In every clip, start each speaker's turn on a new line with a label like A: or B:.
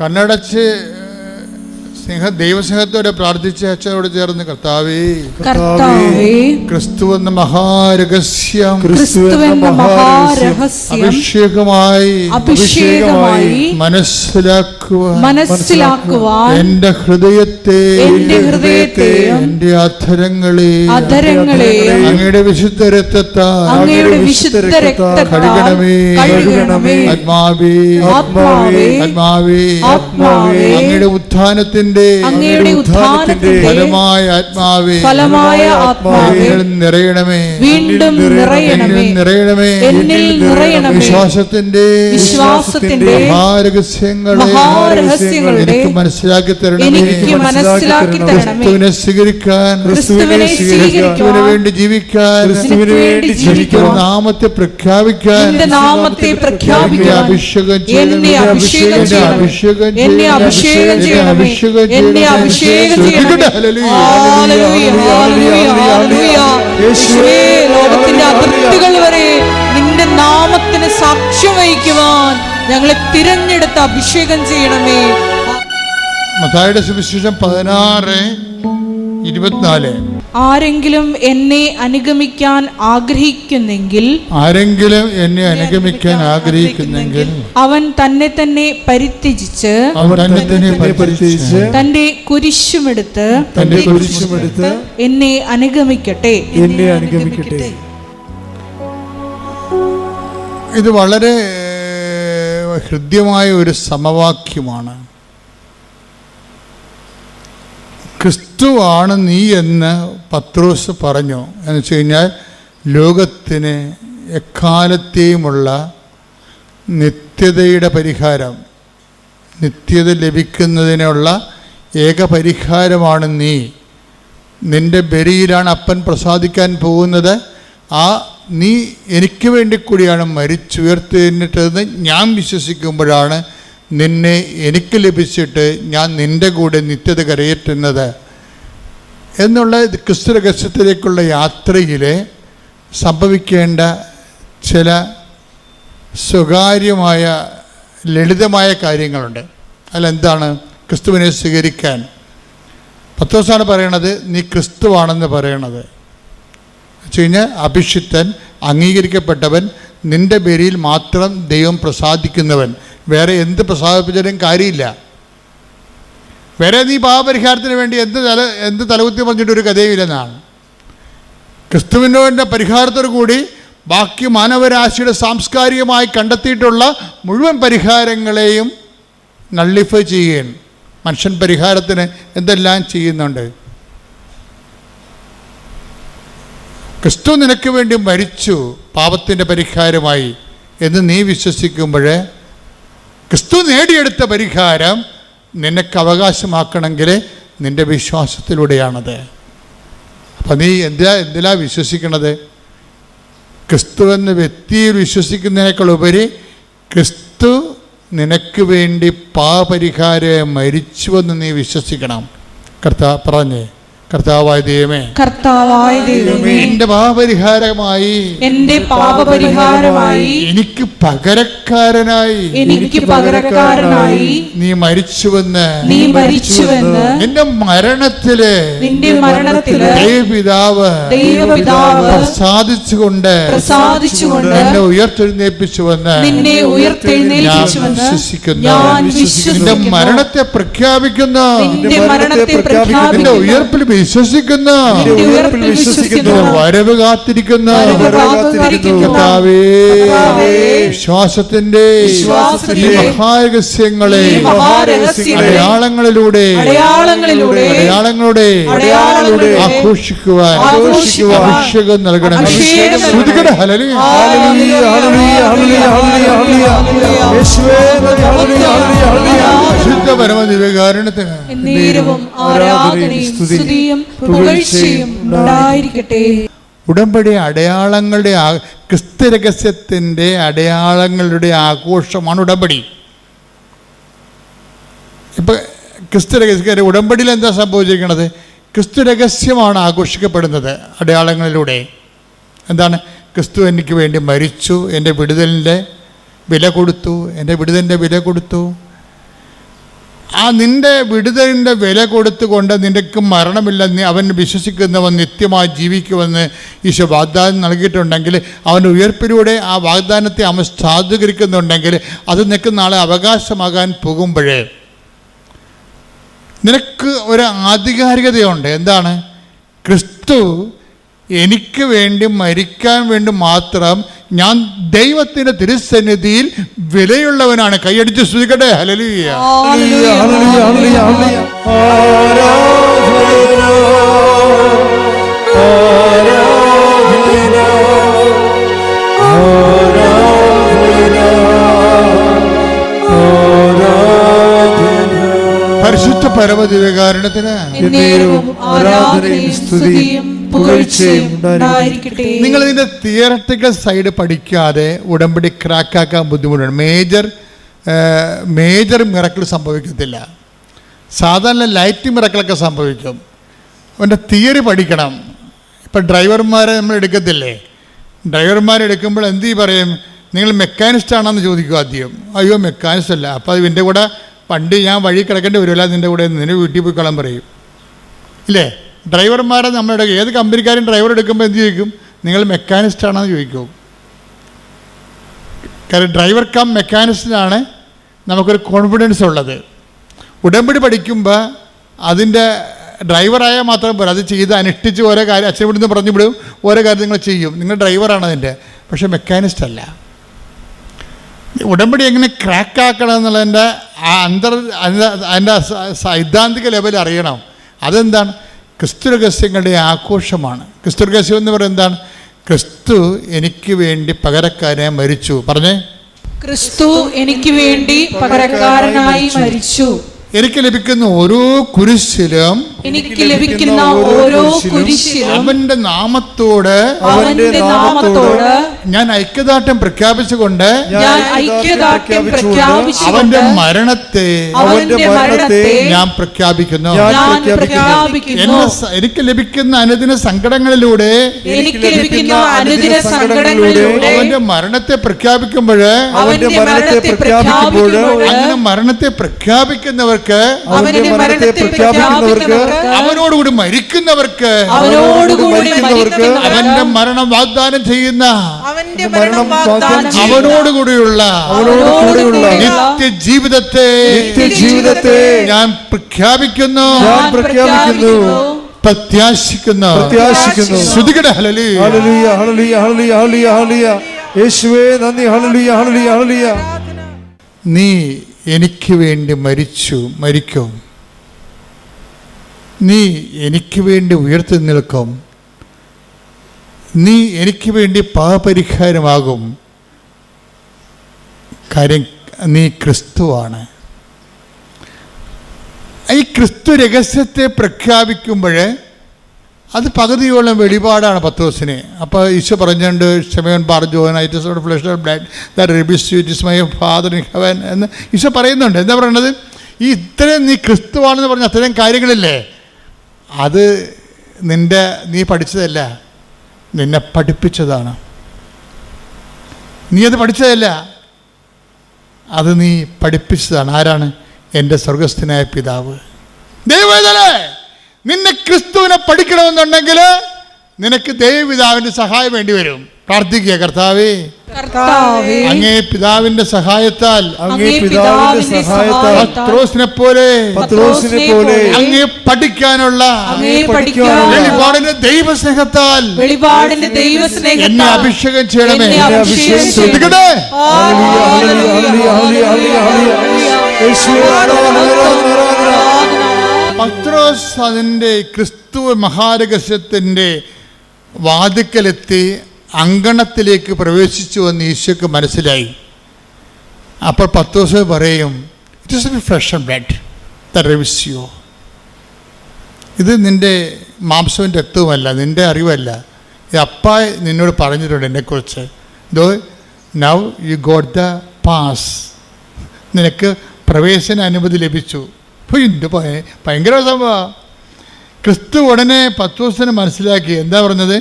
A: കണ്ണടച്ച് സ്നേഹ ദൈവസ്നേഹത്തോടെ പ്രാർത്ഥിച്ച അച്ഛനോട് ചേർന്ന് കർത്താവേ.
B: കർത്താവേ
A: ക്രിസ്തു എന്ന മഹാരഹസ്യം. അഭിഷേകമായി
B: അഭിഷേകമായി
A: മനസ്സിലാക്കുവാൻ.
B: മനസ്സിലാക്കുവാൻ
A: എന്റെ ഹൃദയത്തെ
B: എന്റെ ഹൃദയത്തെ
A: എന്റെ അധരങ്ങളെ
B: അധരങ്ങളെ
A: അങ്ങയുടെ വിശുദ്ധ രക്തത്താൽ
B: അങ്ങയുടെ വിശുദ്ധ രക്തത്താൽ
A: കഴുകണമേ.
B: കഴുകണമേ.
A: ആത്മാവേ.
B: ആത്മാവേ.
A: ആത്മാവേ.
B: അങ്ങയുടെ
A: അങ്ങയുടെ ഉത്ഥാനത്തിന്റെ
B: അങ്ങയുടെ ഉത്ഥാനത്തിന്റെ
A: ഫലമായ ആത്മാവേ
B: ഫലമായ ആത്മാവേ
A: നിറയണമേ
B: വീണ്ടും നിറയണമേ
A: നിറയണമേ
B: എന്നിൽ നിറയണമേ
A: വിശ്വാസത്തിന്റെ
B: വിശ്വാസത്തിന്റെ
A: മഹാരഹസ്യങ്ങളെ എനിക്ക് മനസ്സിലാക്കി തരണമേ.
B: എനിക്ക് മനസ്സിലാക്കി തരണമേ.
A: ക്രിസ്തുവിനെ സ്വീകരിക്കാൻ
B: ക്രിസ്തുവിനെ
A: ക്രിസ്തുവിന് വേണ്ടി ജീവിക്കാൻ
B: ക്രിസ്തുവിന് വേണ്ടി ജീവിക്കാൻ
A: നാമത്തെ പ്രഖ്യാപിക്കാൻ
B: നാമത്തെ പ്രഖ്യാപിക്കാൻ
A: അഭിഷേകം
B: എന്നെ അഭിഷേകം
A: അഭിഷേകം
B: അഭിഷേകം
A: ചെയ്യണമേ.
B: ചെയ്യണമേ
A: എന്നെ അഭിഷേകം
B: ലോകത്തിന്റെ അതിർത്തികൾ വരെ നിന്റെ നാമത്തിന് സാക്ഷ്യം വഹിക്കുവാൻ ഞങ്ങളെ തിരഞ്ഞെടുത്ത് അഭിഷേകം ചെയ്യണമേ.
A: മതായുടെ സുവിശേഷം പതിനാറ് ഇരുപത്തിനാല്.
B: ആരെങ്കിലും എന്നെ അനുഗമിക്കാൻ ആഗ്രഹിക്കുന്നെങ്കിൽ
A: ആരെങ്കിലും എന്നെ അനുഗമിക്കാൻ ആഗ്രഹിക്കുന്നെങ്കിൽ
B: അവൻ തന്നെ തന്നെ പരിത്യജിച്ച്
A: അവൻ തന്നെ തന്നെ പരിചയിച്ച്
B: തന്റെ കുരിശുമെടുത്ത്
C: തന്റെ കുരിശുമെടുത്ത്
B: എന്നെ അനുഗമിക്കട്ടെ.
C: എന്നെ അനുഗമിക്കട്ടെ.
A: ഇത് വളരെ ഹൃദ്യമായ ഒരു സമവാക്യമാണ്. ക്രിസ്തുവാണ് നീ എന്ന് പത്രോസ് പറഞ്ഞു എന്ന് വെച്ച് കഴിഞ്ഞാൽ ലോകത്തിന് എക്കാലത്തെയുമുള്ള നിത്യതയുടെ പരിഹാരം നിത്യത ലഭിക്കുന്നതിനുള്ള ഏക പരിഹാരമാണ് നീ. നിന്റെ ബലിയിലാണ് അപ്പൻ പ്രസാദിക്കാൻ പോകുന്നത്. ആ നീ എനിക്ക് വേണ്ടി കൂടിയാണ് മരിച്ചുയർത്തിട്ടതെന്ന് ഞാൻ വിശ്വസിക്കുമ്പോഴാണ് നിന്നെ എനിക്ക് ലഭിച്ചിട്ട് ഞാൻ നിന്റെ കൂടെ നിത്യത കരയേറ്റുന്നത്. എന്നുള്ള ക്രിസ്തു രഹസ്യത്തിലേക്കുള്ള യാത്രയിൽ സംഭവിക്കേണ്ട ചില സ്വകാര്യമായ ലളിതമായ കാര്യങ്ങളുണ്ട്. അതിലെന്താണ്? ക്രിസ്തുവിനെ സ്വീകരിക്കാൻ. പത്തോസാണ് പറയണത് നീ ക്രിസ്തുവാണെന്ന് പറയണത്. വെച്ച് കഴിഞ്ഞാൽ അഭിഷിക്തൻ അംഗീകരിക്കപ്പെട്ടവൻ നിന്റെ പേരിൽ മാത്രം ദൈവം പ്രസാദിക്കുന്നവൻ. വേറെ എന്ത് പ്രസാദിപ്പിച്ചാലും കാര്യമില്ല. വേറെ നീ പാപപരിഹാരത്തിന് വേണ്ടി എന്ത് തല എന്ത് തലകുത്തി പറഞ്ഞിട്ടൊരു കഥയുമില്ലെന്നാണ് ക്രിസ്തുവിന്റെ പരിഹാരത്തോടു കൂടി ബാക്കി മാനവരാശിയുടെ സാംസ്കാരികമായി കണ്ടെത്തിയിട്ടുള്ള മുഴുവൻ പരിഹാരങ്ങളെയും നള്ളിഫൈ ചെയ്യുകയാണ്. മനുഷ്യൻ പരിഹാരത്തിന് എന്തെല്ലാം ചെയ്യുന്നുണ്ട്? ക്രിസ്തു നിനക്ക് വേണ്ടി മരിച്ചു പാപത്തിന്റെ പരിഹാരമായി എന്ന് നീ വിശ്വസിക്കുമ്പോൾ ക്രിസ്തു നേടിയെടുത്ത പരിഹാരം നിനക്ക് അവകാശമാക്കണമെങ്കിൽ നിന്റെ വിശ്വാസത്തിലൂടെയാണത്. അപ്പം നീ എന്തിനാ എന്തിനാ വിശ്വസിക്കണത്? ക്രിസ്തു എന്ന വ്യക്തിയിൽ വിശ്വസിക്കുന്നതിനേക്കാൾ ഉപരി ക്രിസ്തു നിനക്ക് വേണ്ടി പാപരിഹാരെ മരിച്ചുവെന്ന് നീ വിശ്വസിക്കണം. കർത്താവ് പറഞ്ഞേ കർത്താവായ ദൈവമേ
B: കർത്താവായ ദൈവമേ
A: എന്റെ പാപപരിഹാരമായി
B: എന്റെ പാപപരിഹാരമായി
A: എനിക്ക് പകരക്കാരനായി
B: എനിക്ക് പകരക്കാരനായി
A: നീ മരിച്ചുവെന്ന്
B: നീ മരിച്ചുവെന്ന്
A: നിന്റെ മരണത്തിൽ
B: നിന്റെ മരണത്തിൽ
A: ദൈവപിതാവ്
B: ദൈവപിതാവ്
A: പ്രസാദിച്ചുകൊണ്ട്
B: പ്രസാദിച്ചുകൊണ്ട്
A: എന്നെ ഉയർത്തെഴുന്നേൽപ്പിച്ചുവെന്ന്
B: നിന്നെ ഉയർത്തെഴുന്നേൽപ്പിച്ചുവെന്ന്
A: വിശ്വസിക്കുന്നു.
B: ഞാൻ
A: നിന്റെ മരണത്തെ പ്രഖ്യാപിക്കുന്നു.
B: നിന്റെ മരണത്തെ പ്രഖ്യാപിക്കുന്നു. നിന്റെ ഉയർപ്പിൽ വിശ്വസിക്കുന്നു
A: വരവ് കാത്തിരിക്കുന്ന കർത്താവേ, വിശ്വാസത്തിന്റെ ഈ മഹാരഹസ്യങ്ങളെ അടയാളങ്ങളിലൂടെ അടയാളങ്ങളുടെ ആഘോഷിക്കുവാൻ
B: ആഘോഷിക്കുവാൻ
A: അഭിഷേകം നൽകണം. ശ്രുതികട ഹല്ലേലൂയ. ശുദ്ധ പരമദിവ്യകാരണത്തിന്
B: ആരാധനയും സ്തുതിയും പുകഴ്ചയും ഉണ്ടായിരിക്കട്ടെ.
A: ഉടമ്പടി അടയാളങ്ങളുടെ ക്രിസ്തരഹസ്യത്തിന്റെ അടയാളങ്ങളുടെ ആഘോഷമാണ് ഉടമ്പടി. ഇപ്പം ക്രിസ്തു രഹസ്യ ഉടമ്പടിയിൽ എന്താ സംഭവിച്ചിരിക്കുന്നത് ക്രിസ്തു രഹസ്യമാണ് ആഘോഷിക്കപ്പെടുന്നത് അടയാളങ്ങളിലൂടെ. എന്താണ്? ക്രിസ്തു എനിക്ക് വേണ്ടി മരിച്ചു എന്റെ വിടുതലിന്റെ വില കൊടുത്തു എന്റെ വിടുതലിന്റെ വില കൊടുത്തു. ആ നിന്റെ വിടുതലിന്റെ വില കൊടുത്തുകൊണ്ട് നിനക്ക് മരണമില്ലെന്ന് അവൻ വിശ്വസിക്കുന്നവൻ നിത്യമായി ജീവിക്കുമെന്ന് ഈശോ വാഗ്ദാനം നൽകിയിട്ടുണ്ടെങ്കിൽ അവൻ ഉയർപ്പിലൂടെ ആ വാഗ്ദാനത്തെ അവൻ സാധൂകരിക്കുന്നുണ്ടെങ്കിൽ അത് നിനക്ക് നാളെ അവകാശമാകാൻ പോകുമ്പോഴേ. നിനക്ക് ഒരു ആധികാരികതയുണ്ട്. എന്താണ്? ക്രിസ്തു എനിക്ക് വേണ്ടി മരിക്കാൻ വേണ്ടി മാത്രം ഞാൻ ദൈവത്തിന്റെ തിരുസന്നിധിയിൽ വിലയുള്ളവനാണ്. കൈയടിച്ച് സ്വീകട്ടെ ഹലലിയ. പരിശുദ്ധ പരമദിവകാരണത്തിന്
B: ആരാധനയും സ്തുതിയും
A: നിങ്ങൾ ഇതിന്റെ തിയറട്ടിക്കൽ സൈഡ് പഠിക്കാതെ ഉടമ്പടി ക്രാക്കാക്കാൻ ബുദ്ധിമുട്ടാണ് മേജർ മേജർ മിറക്കിൾ സംഭവിക്കത്തില്ല. സാധാരണ ലൈറ്റ് മിറക്കിളൊക്കെ സംഭവിക്കും. അവന്റെ തിയറി പഠിക്കണം. ഇപ്പം ഡ്രൈവർമാരെ നമ്മൾ എടുക്കത്തില്ലേ? ഡ്രൈവർമാരെടുക്കുമ്പോൾ എന്ത് ഈ പറയും? നിങ്ങൾ മെക്കാനിസ്റ്റ് ആണെന്ന് ചോദിക്കും ആദ്യം. അയ്യോ മെക്കാനിസ്റ്റ് അല്ല. അപ്പോൾ അത് ഇതിന്റെ കൂടെ വണ്ടി ഞാൻ വഴി കിടക്കേണ്ടി വരുമല്ല. നിന്റെ കൂടെ നിന്നെ വീട്ടിൽ പോയിക്കോളാൻ പറയും. ഇല്ലേ? ഡ്രൈവർമാരെ നമ്മുടെ ഏത് കമ്പനിക്കാരും ഡ്രൈവർ എടുക്കുമ്പോൾ എന്ത് ചോദിക്കും? നിങ്ങൾ മെക്കാനിസ്റ്റ് ആണെന്ന് ചോദിക്കും. കാരണം ഡ്രൈവർ കം മെക്കാനിസ്റ്റിനാണ് നമുക്കൊരു കോൺഫിഡൻസ് ഉള്ളത്. ഉടമ്പടി പഠിക്കുമ്പോൾ അതിന്റെ ഡ്രൈവറായാൽ മാത്രം പോരാ അത് ചെയ്ത് അനുഷ്ഠിച്ച് ഓരോ കാര്യം അച്ഛൻ ഇവിടുന്ന് പറഞ്ഞു വിടും ഓരോ കാര്യം നിങ്ങൾ ചെയ്യും. നിങ്ങൾ ഡ്രൈവറാണ് അതിന്റെ പക്ഷേ മെക്കാനിസ്റ്റ് അല്ല. ഉടമ്പടി എങ്ങനെ ക്രാക്ക് ആക്കണം എന്നുള്ളതിന്റെ ആ അന്തർ അതിന്റെ സൈദ്ധാന്തിക ലെവൽ അറിയണം. അതെന്താണ്? ക്രിസ്തു രഹസ്യങ്ങളുടെ ആഘോഷമാണ്. ക്രിസ്തുരഹസ്യം എന്ന് പറയുന്നത് എന്താണ്? ക്രിസ്തു എനിക്ക് വേണ്ടി പകരക്കാരെ മരിച്ചു. പറഞ്ഞേ?
B: ക്രിസ്തു എനിക്ക് വേണ്ടി പകരക്കാരനായി മരിച്ചു.
A: എനിക്ക് ലഭിക്കുന്ന ഓരോ കുരിശിലും
B: എനിക്ക് ലഭിക്കുന്ന ഓരോ കുരിശിലും
A: അവന്റെ നാമത്തോട്
B: അവന്റെ നാമത്തോട്
A: ഞാൻ ഐക്യദാർഢ്യം പ്രഖ്യാപിച്ചുകൊണ്ട്
B: ഞാൻ ഐക്യദാർഢ്യം
A: അവന്റെ മരണത്തെ
B: അവന്റെ മരണത്തെ
A: ഞാൻ പ്രഖ്യാപിക്കുന്നു
C: ഞാൻ പ്രഖ്യാപിക്കുന്നു.
A: എനിക്ക് ലഭിക്കുന്ന അനുദിന സങ്കടങ്ങളിലൂടെ
B: എനിക്ക് ലഭിക്കുന്ന അനുദിന സങ്കടങ്ങളിലൂടെ
A: അവന്റെ മരണത്തെ പ്രഖ്യാപിക്കുമ്പോൾ
B: അവന്റെ മരണത്തെ പ്രഖ്യാപിക്കുമ്പോൾ
A: അങ്ങനെ മരണത്തെ പ്രഖ്യാപിക്കുന്നവർക്ക്
B: അവന്റെ മരണത്തെ പ്രഖ്യാപിക്കുന്നവർക്ക്
A: അവനോടുകൂടി മരിക്കുന്നവർക്ക്
B: അവനോടുകൂടി
C: മരിക്കുന്നവർക്ക്
B: മരിക്കുന്നവർക്ക്
A: അവന്റെ മരണം വാഗ്ദാനം ചെയ്യുന്ന
B: അവന്റെ
C: മരണം
A: അവനോടുകൂടിയുള്ള
C: അവനോടുകൂടിയുള്ള
A: നിത്യജീവിതത്തെ
C: നിത്യജീവിതത്തെ
A: ഞാൻ പ്രഖ്യാപിക്കുന്നു.
C: ഞാൻ പ്രഖ്യാപിക്കുന്നു.
A: പ്രത്യാശിക്കുന്നു.
C: പ്രത്യാശിക്കുന്നു.
A: ശ്രുതികട ഹലലി
C: ഹലലിയ ഹല്ലേലൂയ ഹല്ലേലൂയ ഹല്ലേലൂയ ഹല്ലേലൂയ. യേശുവേ നന്ദി. Hallelujah hallelujah hallelujah.
A: നീ എനിക്ക് വേണ്ടി മരിച്ചു മരിക്കും. നീ എനിക്ക് വേണ്ടി ഉയർത്തി നിൽക്കും. നീ എനിക്ക് വേണ്ടി പാപപരിഹാരമാകും. കാര്യം നീ ക്രിസ്തുവാണ്. ഈ ക്രിസ്തു രഹസ്യത്തെ പ്രഖ്യാപിക്കുമ്പോൾ അത് പകുതിയോളം വെളിപാടാണ് പത്തോസിന് അപ്പോൾ ഈശോ പറഞ്ഞുകൊണ്ട് ക്ഷമയൻ Barjona it's flesh blood the reveals it is my father in heaven എന്ന് ഈശോ പറയുന്നുണ്ട്. എന്താ പറയണത്? ഈ ഇത്രയും നീ ക്രിസ്തുവാണെന്ന് പറഞ്ഞ അത്രയും കാര്യങ്ങളില്ലേ? അത് നിന്റെ നീ പഠിച്ചതല്ല. നിന്നെ പഠിപ്പിച്ചതാണ്. നീ അത് പഠിച്ചതല്ല. അത് നീ പഠിപ്പിച്ചതാണ്. ആരാണ്? എന്റെ സ്വർഗസ്ഥനായ പിതാവ്. ദൈവവേദനേ നിന്നെ ക്രിസ്തുവിനെ പഠിക്കണമെന്നുണ്ടെങ്കിൽ നിനക്ക് ദൈവപിതാവിന്റെ സഹായം വേണ്ടി വരും. പ്രാർത്ഥിക്കുക കർത്താവേ.
B: കർത്താവേ.
A: അങ്ങേ പിതാവിന്റെ സഹായത്താൽ
C: അങ്ങേ പിതാവിന്റെ സഹായത്താൽ.
A: പത്രോസിനെ പോലെ
C: പത്രോസിനെ പോലെ.
A: അങ്ങേ പഠിക്കാനുള്ള
B: അങ്ങേ പഠിക്കാനുള്ള
A: വെളിപാടിന്റെ ദൈവസ്നേഹത്താൽ.
B: വെളിപാടിന്റെ
A: എന്നെ അഭിഷേകം ചെയ്യണമേ.
B: എന്നെ അഭിഷേകം.
A: ശ്രദ്ധിക്കട്ടെ?
C: ഹല്ലേലൂയ ഹല്ലേലൂയ ഹല്ലേലൂയ ഹല്ലേലൂയ
A: പത്രോസ് അതിന്റെ ക്രിസ്തു മഹാരഹസ്യത്തിന്റെ വാതിക്കലെത്തി അങ്കണത്തിലേക്ക് പ്രവേശിച്ചു ഈശോക്ക് മനസ്സിലായി. അപ്പോൾ പത്രോസ് പറയും it is and blood the റിവിസ്യോ ഇത് നിന്റെ മാംസവും രക്തവുമല്ല നിന്റെ അറിവല്ല. ഇത് അപ്പ നിന്നോട് പറഞ്ഞിട്ടുണ്ട് എന്നെക്കുറിച്ച്. Though now you got the pass നിനക്ക് പ്രവേശന അനുമതി ലഭിച്ചു. അപ്പോൾ പയ ഭയങ്കര സംഭവമാണ് ക്രിസ്തു ഉടനെ ദിവസത്തിന് മനസ്സിലാക്കി. എന്താ പറഞ്ഞത്?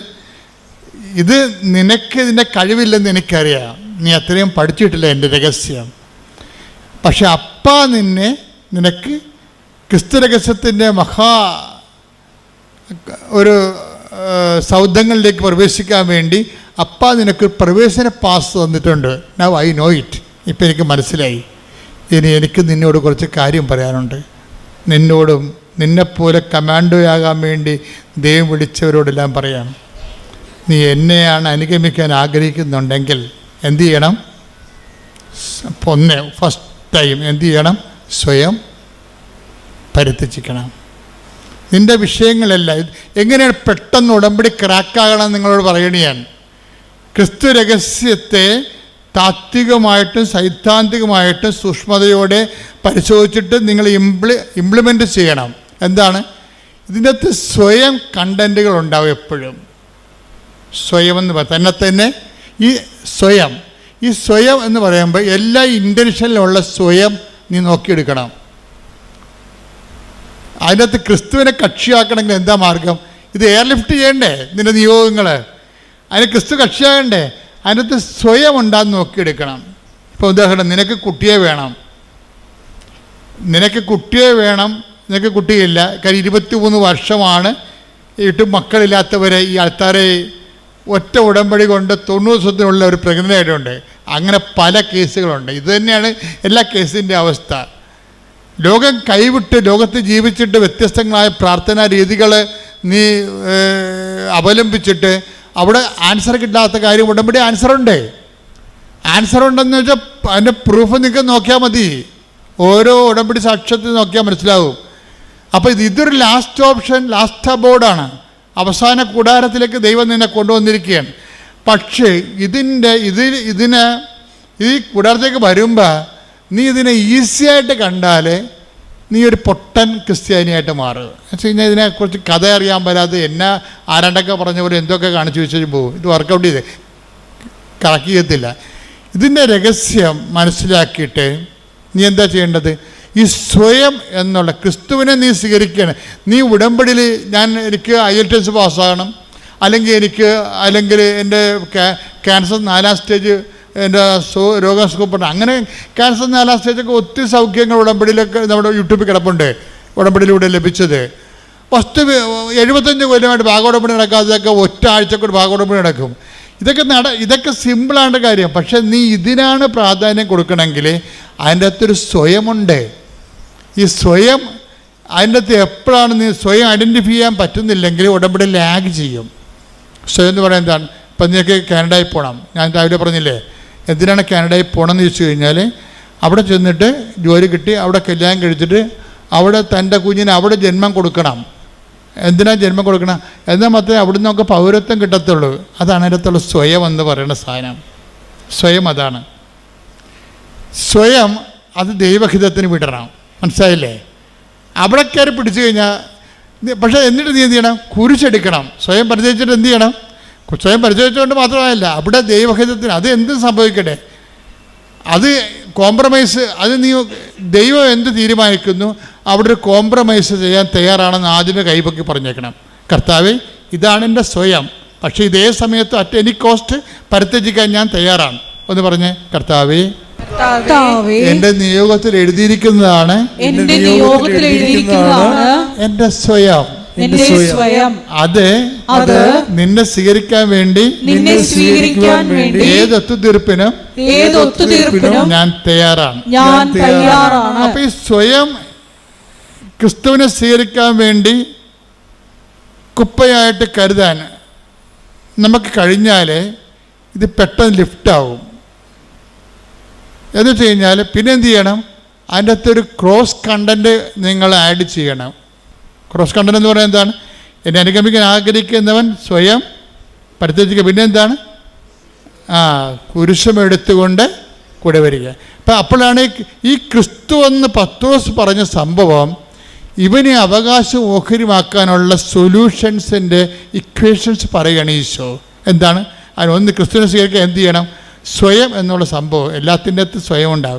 A: ഇത് നിനക്ക് ഇതിന്റെ കഴിവില്ലെന്ന് എനിക്കറിയാം. നീ അത്രയും പഠിച്ചിട്ടില്ല എന്റെ രഹസ്യം. പക്ഷെ അപ്പ നിന്നെ നിനക്ക് ക്രിസ്തു രഹസ്യത്തിന്റെ മഹാ ഒരു സൗധങ്ങളിലേക്ക് പ്രവേശിക്കാൻ വേണ്ടി അപ്പ നിനക്ക് പ്രവേശന പാസ് തന്നിട്ടുണ്ട്. നൗ ഐ നോ ഇറ്റ് ഇപ്പം എനിക്ക് മനസ്സിലായി. ഇനി എനിക്ക് നിന്നോട് കുറച്ച് കാര്യം പറയാനുണ്ട്. നിന്നോടും നിന്നെപ്പോലെ കമാൻഡോയാകാൻ വേണ്ടി ദൈവം വിളിച്ചവരോടെല്ലാം പറയാം. നീ എന്നെയാണ് അനുഗമിക്കാൻ ആഗ്രഹിക്കുന്നുണ്ടെങ്കിൽ എന്തു ചെയ്യണം? ഒന്ന് ഫസ്റ്റ് ടൈം എന്തു ചെയ്യണം? സ്വയം പരിത്യജിക്കണം. നിന്റെ വിഷയങ്ങളല്ല എങ്ങനെയാണ് പെട്ടെന്ന് ഉടമ്പടി ക്രാക്കാകണം നിങ്ങളോട് പറയണ ഞാൻ. ക്രിസ്തു രഹസ്യത്തെ താത്വികമായിട്ടും സൈദ്ധാന്തികമായിട്ടും സൂക്ഷ്മതയോടെ പരിശോധിച്ചിട്ട് നിങ്ങൾ ഇംപ്ലി ഇംപ്ലിമെന്റ് ചെയ്യണം. എന്താണ്? ഇതിന്റെ അകത്ത് സ്വയം കണ്ടന്റുകൾ ഉണ്ടാവും എപ്പോഴും. സ്വയം എന്ന് പറ തന്നെ തന്നെ ഈ സ്വയം. ഈ സ്വയം എന്ന് പറയുമ്പോൾ എല്ലാ ഇന്റൻഷനിലുള്ള സ്വയം നീ നോക്കിയെടുക്കണം. അതിനകത്ത് ക്രിസ്തുവിനെ കക്ഷിയാക്കണമെങ്കിൽ എന്താ മാർഗം? ഇത് എയർലിഫ്റ്റ് ചെയ്യണ്ടേ? നിന്റെ നിയോഗങ്ങൾ അതിന് ക്രിസ്തു കക്ഷിയാകണ്ടേ? അതിനകത്ത് സ്വയം ഉണ്ടാന്ന് നോക്കിയെടുക്കണം. ഇപ്പോൾ ഉദാഹരണം നിനക്ക് കുട്ടിയെ വേണം. നിനക്ക് കുട്ടിയെ വേണം. നിനക്ക് കുട്ടിയില്ല. കാര്യം ഇരുപത്തി മൂന്ന് വർഷമാണ്. ഇട്ട് മക്കളില്ലാത്തവരെ ഈ ആൾക്കാരെ ഒറ്റ ഉടമ്പടി കൊണ്ട് തൊണ്ണൂറ് ദിവസത്തിനുള്ള ഒരു പ്രകൃതിയായിട്ടുണ്ട് അങ്ങനെ പല കേസുകളുണ്ട്. ഇത് തന്നെയാണ് എല്ലാ കേസിന്റെ അവസ്ഥ. ലോകം കൈവിട്ട് ലോകത്ത് ജീവിച്ചിട്ട് വ്യത്യസ്തങ്ങളായ പ്രാർത്ഥനാ രീതികൾ നീ അവലംബിച്ചിട്ട് അവിടെ ആൻസർ കിട്ടാത്ത കാര്യം ഉടമ്പടി ആൻസറുണ്ട് ആൻസർ ഉണ്ടെന്ന് വെച്ചാൽ അതിന്റെ പ്രൂഫ് നിങ്ങൾക്ക് നോക്കിയാൽ മതി. ഓരോ ഉടമ്പടി സാക്ഷ്യത്തിൽ നോക്കിയാൽ മനസ്സിലാവും. അപ്പോൾ ഇത് ഇതൊരു ലാസ്റ്റ് ഓപ്ഷൻ ലാസ്റ്റ് അബോർഡാണ് അവസാന കൂടാരത്തിലേക്ക് ദൈവം നിന്നെ കൊണ്ടുവന്നിരിക്കുകയാണ്. പക്ഷേ ഇതിന്റെ ഇതിൽ ഇതിന് ഈ കൂടാരത്തേക്ക് വരുമ്പോൾ നീ ഇതിനെ ഈസിയായിട്ട് കണ്ടാൽ നീ ഒരു പൊട്ടൻ ക്രിസ്ത്യാനിയായിട്ട് മാറുക എന്ന് വെച്ച് കഴിഞ്ഞാൽ ഇതിനെക്കുറിച്ച് കഥ അറിയാൻ പറ്റാതെ എന്നെ ആരാണ്ടൊക്കെ പറഞ്ഞ പോലെ എന്തൊക്കെ കാണിച്ചു വെച്ചിട്ട് പോകും ഇത് വർക്കൗട്ട് ചെയ്ത്. കറക്റ്റ് ചെയ്യത്തില്ല. ഇതിന്റെ രഹസ്യം മനസ്സിലാക്കിയിട്ട് നീ എന്താ ചെയ്യേണ്ടത്? ഈ സ്വയം എന്നുള്ള ക്രിസ്തുവിനെ നീ സ്വീകരിക്കുകയാണ്. നീ ഉടമ്പടിയിൽ ഞാൻ എനിക്ക് ഐ പാസ്സാകണം. അല്ലെങ്കിൽ എനിക്ക് അല്ലെങ്കിൽ എന്റെ ക്യാൻസർ നാലാം സ്റ്റേജ് എന്റെ സോ രോഗം സുഖപ്പെടണം അങ്ങനെ ക്യാൻസർ നാലാം സ്റ്റേജൊക്കെ ഒത്തിരി സൗഖ്യങ്ങൾ ഉടമ്പടിയിലൊക്കെ നമ്മുടെ യൂട്യൂബിൽ കിടപ്പുണ്ട്. ഉടമ്പടിയിലൂടെ ലഭിച്ചത്. ഫസ്റ്റ് എഴുപത്തഞ്ച് കൊല്ലമായിട്ട് ഭാഗോടമ്പടി നടക്കാത്തതൊക്കെ ഒറ്റ ആഴ്ചക്കൂടെ ഭാഗോടമ്പടി നടക്കും. ഇതൊക്കെ നട ഇതൊക്കെ സിമ്പിളാണ് കാര്യം. പക്ഷേ നീ ഇതിനാണ് പ്രാധാന്യം കൊടുക്കണമെങ്കിൽ അതിന്റെ അകത്തൊരു സ്വയമുണ്ട്. ഈ സ്വയം അതിന്റെ അകത്ത് എപ്പോഴാണ് നീ സ്വയം ഐഡന്റിഫൈ ചെയ്യാൻ പറ്റുന്നില്ലെങ്കിൽ ഉടമ്പടി ലാഗ് ചെയ്യും. സ്വയം എന്ന് പറയുന്നത് എന്താണ്? ഇപ്പം നിനക്ക് കാനഡയിൽ പോകണം ഞാൻ രാവിലെ പറഞ്ഞില്ലേ? എന്തിനാണ് കാനഡയിൽ പോകണമെന്ന് ചോദിച്ചു കഴിഞ്ഞാൽ അവിടെ ചെന്നിട്ട് ജോലി കിട്ടി അവിടെ കല്യാണം കഴിച്ചിട്ട് അവിടെ തന്റെ കുഞ്ഞിന് അവിടെ ജന്മം കൊടുക്കണം. എന്തിനാണ് ജന്മം കൊടുക്കണം? എന്നാൽ മാത്രമേ അവിടെ നിന്നൊക്കെ പൗരത്വം കിട്ടത്തുള്ളൂ. അതാണ് അതിനകത്തുള്ള സ്വയം എന്ന് പറയുന്ന സാധനം. സ്വയം അതാണ്. സ്വയം അത് ദൈവഹിതത്തിന് വിടണം. മനസ്സിലായില്ലേ? അവിടെ കയറി പിടിച്ചു കഴിഞ്ഞാൽ പക്ഷേ എന്നിട്ട് നീ എന്ത് ചെയ്യണം? കുരിശെടുക്കണം. സ്വയം പരിചയിച്ചിട്ട് എന്ത് ചെയ്യണം? സ്വയം പരിചയിച്ചുകൊണ്ട് മാത്രമല്ല അവിടെ ദൈവഹിതത്തിന് അത് എന്ത് സംഭവിക്കട്ടെ? അത് കോംപ്രമൈസ് അത് നീ ദൈവം എന്ത് തീരുമാനിക്കുന്നു? അവിടെ ഒരു കോംപ്രമൈസ് ചെയ്യാൻ തയ്യാറാണെന്ന് ആദ്യമേ കൈപൊക്കി പറഞ്ഞേക്കണം. കർത്താവെ ഇതാണ് എന്റെ സ്വയം. പക്ഷേ ഇതേ സമയത്ത് അറ്റ് എനി കോസ്റ്റ് പരിത്യജിക്കാൻ ഞാൻ തയ്യാറാണ്. ഒന്ന് പറഞ്ഞ് കർത്താവെ.
B: കർത്താവേ
A: എന്റെ നിയോഗത്തിൽ എഴുതിയിരിക്കുന്നതാണ്.
B: എന്റെ നിയോഗത്തിൽ എഴുതിയിരിക്കുന്നതാണ്
A: എന്റെ സ്വയം.
B: എന്റെ സ്വയം.
A: അത്
B: അത്
A: നിന്നെ സ്വീകരിക്കാൻ വേണ്ടി
B: നിന്നെ സ്വീകരിക്കാൻ വേണ്ടി
A: ഏത് ഒത്തുതീർപ്പിനും
B: ഏത് ഒത്തുതീർപ്പിനും
A: ഞാൻ തയ്യാറാണ്.
B: ഞാൻ തയ്യാറാണ്.
A: അപ്പൊ ഈ സ്വയം ക്രിസ്തുവിനെ സ്വീകരിക്കാൻ വേണ്ടി കുപ്പയായിട്ട് കരുതാൻ നമുക്ക് കഴിഞ്ഞാലേ ഇത് പെട്ടെന്ന് ലിഫ്റ്റാവും എന്ന് വെച്ച് കഴിഞ്ഞാൽ പിന്നെ എന്ത് ചെയ്യണം? അതിന്റെ അകത്തൊരു ക്രോസ് കണ്ടന്റ് നിങ്ങൾ ആഡ് ചെയ്യണം. ക്രോസ് കണ്ടൻ എന്ന് പറയുന്നത് എന്താണ്? എന്നെ അനുഗമിക്കാൻ ആഗ്രഹിക്കുന്നവൻ സ്വയം പരിത്യജിക്കുക. പിന്നെ എന്താണ്? ആ കുരിശമെടുത്തുകൊണ്ട് കൂടെ വരിക. അപ്പം അപ്പോഴാണ് ഈ- ക്രിസ്തു എന്ന് പത്തോസ് പറഞ്ഞ സംഭവം ഇവനെ അവകാശം ഓഹരിമാക്കാനുള്ള സൊല്യൂഷൻസിന്റെ ഇക്വേഷൻസ് പറയുകയാണ് ഈശോ. എന്താണ്? അതിനൊന്ന് ക്രിസ്തുവിനെ സ്വീകരിക്കാൻ എന്ത് ചെയ്യണം? സ്വയം എന്നുള്ള സംഭവം. എല്ലാത്തിന്റെ അകത്ത് സ്വയം ഉണ്ടാകും